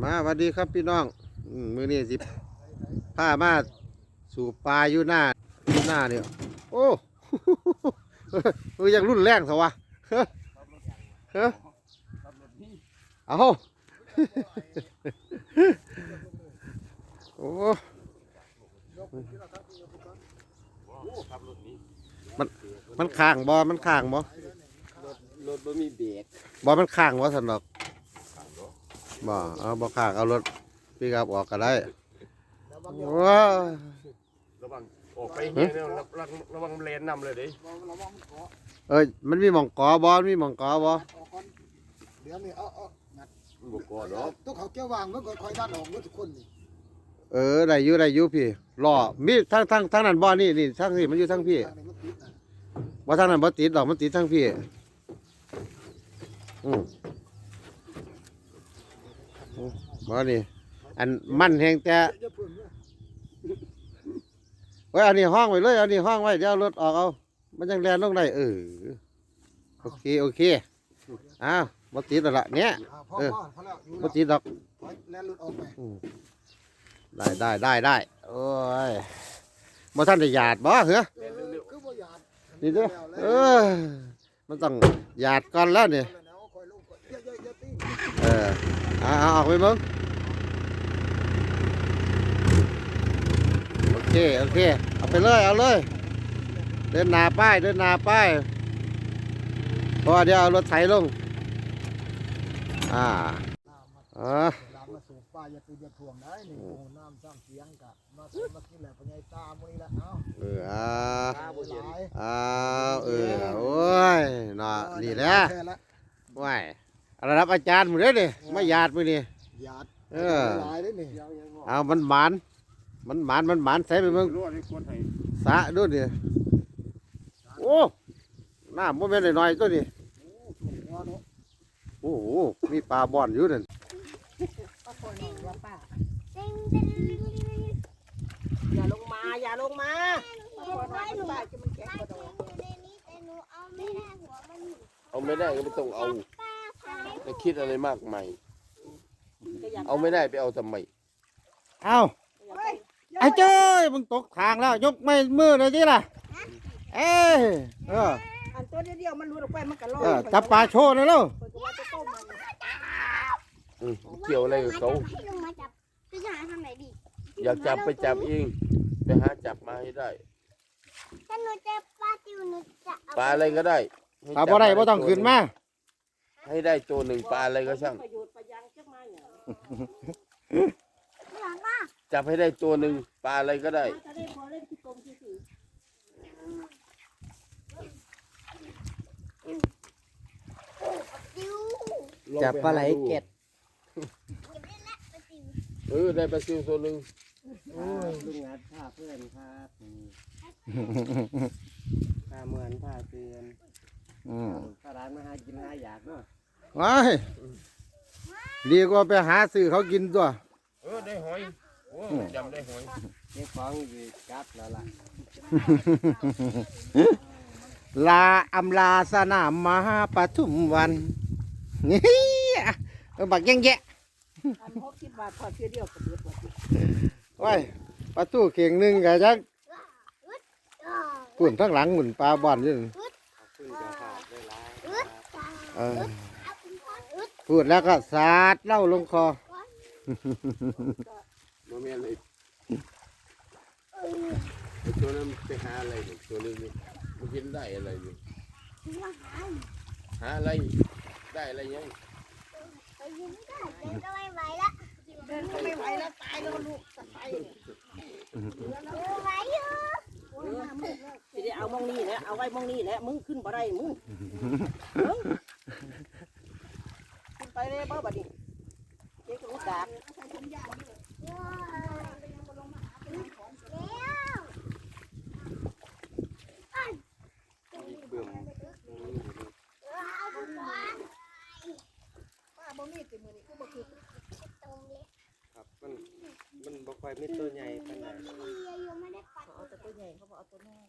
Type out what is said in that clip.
มาสวัสดีครับพี่น้องอืมมือนี้สิพามาสู่ปลาอยู่หน้าอยู่หน้าเนี่ยโอ้เออยังรุ่นแรงสวะเฮ้อเฮ้อเอาโอ้มันมันข้างบ่มันข้างบ่รถรถบ่มีเบรกบ่มันข้างบ่สันดอก บ่เอาบ่ข้างเอารถพี่ครับออกก็ได้ว้าวระวังออกไปเฮียเนี่ยระวังระวังเลนนำเลยดิเอ้ยมันมีหม่องกอบอมีหม่องกอบอเดี๋ยวนี่เอาเอางัดบุกกอดอกต้องเขาเกี่ยววางเมื่อก่อนคอยด้านออกเมื่อทุกคนนี่เออได้อยู่ได้อยู่พี่รอมีทั้งทั้งทั้งนั้นบ่นี่นี่ทั้งนี่มันอยู่ทั้งพี่ทางนี้มันติดนะบ่ทั้งนั้นบ่ติดดอกมันติดทั้งพี่อืมอืม บ่นี่ อันมันแฮงแต่เพิ่มเนี่ยไว้ยอันนี้ห้องไว้เลยอันนี้ห้องไว้เดี๋ยวรถออกเอา มันยังแล่นลงได้เออโอเคโอเคอ้าวบ่ติดแล้วละเนี่ยเออบ่ติดดอกแลนหลุดออกไปได้ได้ได้ได้โอ้ยบ่ท่านได้หยาดบ่เหรอนี่เด้อเออมันต้องหยาดก่อนแล้วเนี่ยเออ เยอะตีเออเอาเอาออกไปมึงโอเค โอเค เอาไปเลย เอาเลย เดินหนาป้าย เดินหนาป้ายเพราะว่าเดี๋ยวเอารถไถลง อ่าน้ำมาอ่าหลานมาสูบป้าอย่าตีอย่าถ่วงได้นี่โอ้น้ำสร้างเสียงกะมาสูบมากินแหละปัญญาตามื้อนี้ละเอ้าเอออ่าตาบ่หลายอ้าวเออ โอ้ยน่ะนี่แหละ แค่ละ ว้ายระดับ อาจารย์หมดเลยดิไม่หยาดมือนี่หยาดเออหลายเด้อนี่เอามันหมาน มันหมานมันหมานใส่ไปเบิ่งรวดให้คนให้สะดูดิโอ้น้ำโมเมนต์น้อยๆตัวนี้หัวเนาะโอ้โหมีปลาบ่อนอยู่นั่นอย่าลงมา อย่าลงมาเอาไม่ได้ก็ไม่ต้องเอา ไปคิดอะไรมากมายก็อยากเอาไม่ได้ไปเอาทำไมเอาไอ้เจ้ยมึงตกทางแล้ว ยกไม่มือเลยจีล่ะ เอ้ยเอออันตัวเดียวๆมันหลุดออกไปมันก็ลอยเออจับปลาโชว์หน่อยเร็วข้อยก็ว่าจะต้มมันอืมเกี่ยวอะไรกับเขาให้ลงมาจับจะหาทางไหนดีอยากจับไปจับเองไปหาจับมาให้ได้ถ้าหนูเจอปลาจิ๋วหนูจะเปลาอะไรก็ได้ให้ปลาบ่ได้บ่ต้องขึ้นมา ให้ได้ตัวหนึ่งปลาอะไรก็ช่าง ประโยชน์ประยังจักมาอย่างหลังว่าจับให้ได้ตัวหนึ่งปลาอะไรก็ได้จะได้พอเล่นที่กรมที่สี่จิ๋วจับปลาไหลเก็ดเก็บได้แล้วปลาจิ๋วเออได้ปลาซิวตัวหนึ่งลุงงัดผ้าเพื่อนผ้าผ้าเหมือนผ้าเตือนอืมผ้าร้านมาหากินหาอยากเนาะ ว้ายดีกว่าไปหาซื้อเขากินตัว เออได้หอยโอ้จำได้หอยเก็บของอยู่กลับแล้วล่ะลาอำลาสนามมหาปทุมวันนี่เออบักแย่งแยะอันหกสิบบาทพอเที่ยวเดียวก็เบิดหมดไว้ปลาทูเข่งหนึ่งกะจักอ๋อปุ่นทั้งหลังหมุนปลาบ่อนอยู่นั่นขอบคุณเจ้าค่ะได้หลายอึดเออเอาคุณ พ่ออึดพูดแล้วก็สาดเหล่าลงคอโมเมนต์ไอ้ไอ้ตัวนั้นไปหาอะไรเนี่ยตัวนี้นี่มันกินได้อะไรเนี่ยว่าหายหาอะไรได้อะไรยังไปยิงได้เดินก็ไม่ไหวละเดินก็ไม่ไหวแล้วตายแล้วลูกสะไปเออไหวอยู่สิได้เอามองนี่แหละเอาไว้มองนี่แหละมึงขึ้นบ่ได้มึงมึงขึ้นไปเลยบ่บัดนี้เจ๊ก็รู้จัก เดี๋ยวเอาคุณพ่อ ป้า บ่มีติมื้อนี้คือบ่คือตรงเล็กครับ มัน มันบ่ค่อยมีตัวใหญ่ปานใดที่ยังไม่ได้ปัด เขาเอาแต่ตัวใหญ่เขาบ่เอาตัวน้อย